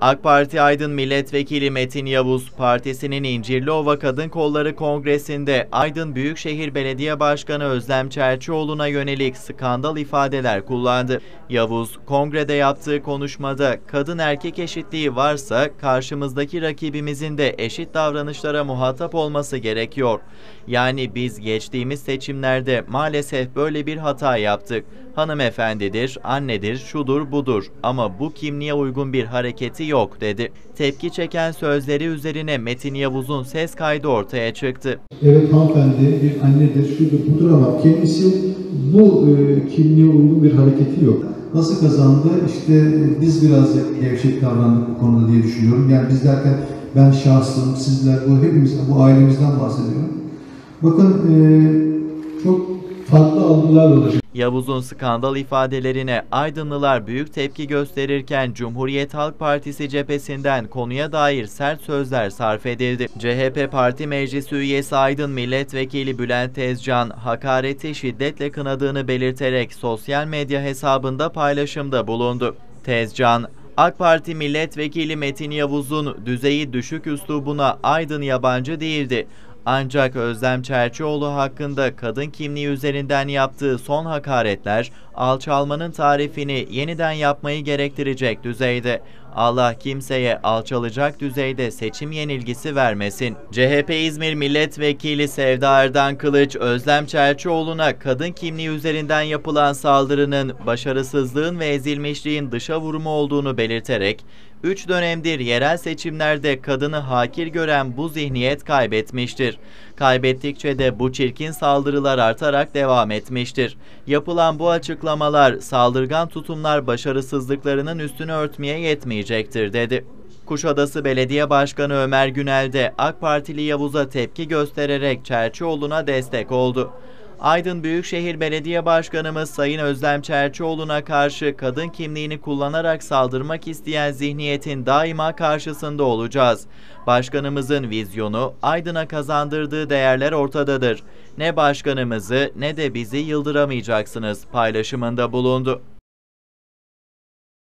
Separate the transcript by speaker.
Speaker 1: AK Parti Aydın Milletvekili Metin Yavuz, partisinin İncirliova Kadın Kolları Kongresi'nde Aydın Büyükşehir Belediye Başkanı Özlem Çerçioğlu'na yönelik skandal ifadeler kullandı. Yavuz, kongrede yaptığı konuşmada kadın erkek eşitliği varsa karşımızdaki rakibimizin de eşit davranışlara muhatap olması gerekiyor. Yani biz geçtiğimiz seçimlerde maalesef böyle bir hata yaptık. Hanımefendidir, annedir, şudur budur ama bu kimliğe uygun bir hareketi yok dedi. Tepki çeken sözleri üzerine Metin Yavuz'un ses kaydı ortaya çıktı.
Speaker 2: Evet hanımefendi bir annedir, şudur budur ama kendisi bu e, kimliğe uygun bir hareketi yok. Nasıl kazandı? İşte biz biraz gevşek davrandık bu konuda diye düşünüyorum. Yani biz derken ben şahsım, sizler, bu hepimiz, bu ailemizden bahsediyorum. Bakın e, farklı algılar olacak.
Speaker 1: Yavuz'un skandal ifadelerine Aydınlılar büyük tepki gösterirken Cumhuriyet Halk Partisi cephesinden konuya dair sert sözler sarf edildi. CHP Parti Meclisi üyesi Aydın Milletvekili Bülent Tezcan hakareti şiddetle kınadığını belirterek sosyal medya hesabında paylaşımda bulundu. Tezcan, AK Parti Milletvekili Metin Yavuz'un düzeyi düşük üslubuna Aydın yabancı değildi. Ancak Özlem Çerçioğlu hakkında kadın kimliği üzerinden yaptığı son hakaretler alçalmanın tarifini yeniden yapmayı gerektirecek düzeyde. Allah kimseye alçalacak düzeyde seçim yenilgisi vermesin. CHP İzmir Milletvekili Sevda Erdan Kılıç, Özlem Çerçioğlu'na kadın kimliği üzerinden yapılan saldırının başarısızlığın ve ezilmişliğin dışa vurumu olduğunu belirterek, 3 dönemdir yerel seçimlerde kadını hakir gören bu zihniyet kaybetmiştir. Kaybettikçe de bu çirkin saldırılar artarak devam etmiştir. Yapılan bu açıklamalar saldırgan tutumlar başarısızlıklarının üstünü örtmeye yetmeyecektir dedi. Kuşadası Belediye Başkanı Ömer Günel de AK Partili Yavuz'a tepki göstererek Çerçioğlu'na destek oldu. Aydın Büyükşehir Belediye Başkanımız Sayın Özlem Çerçioğlu'na karşı kadın kimliğini kullanarak saldırmak isteyen zihniyetin daima karşısında olacağız. Başkanımızın vizyonu Aydın'a kazandırdığı değerler ortadadır. Ne başkanımızı ne de bizi yıldıramayacaksınız paylaşımında bulundu.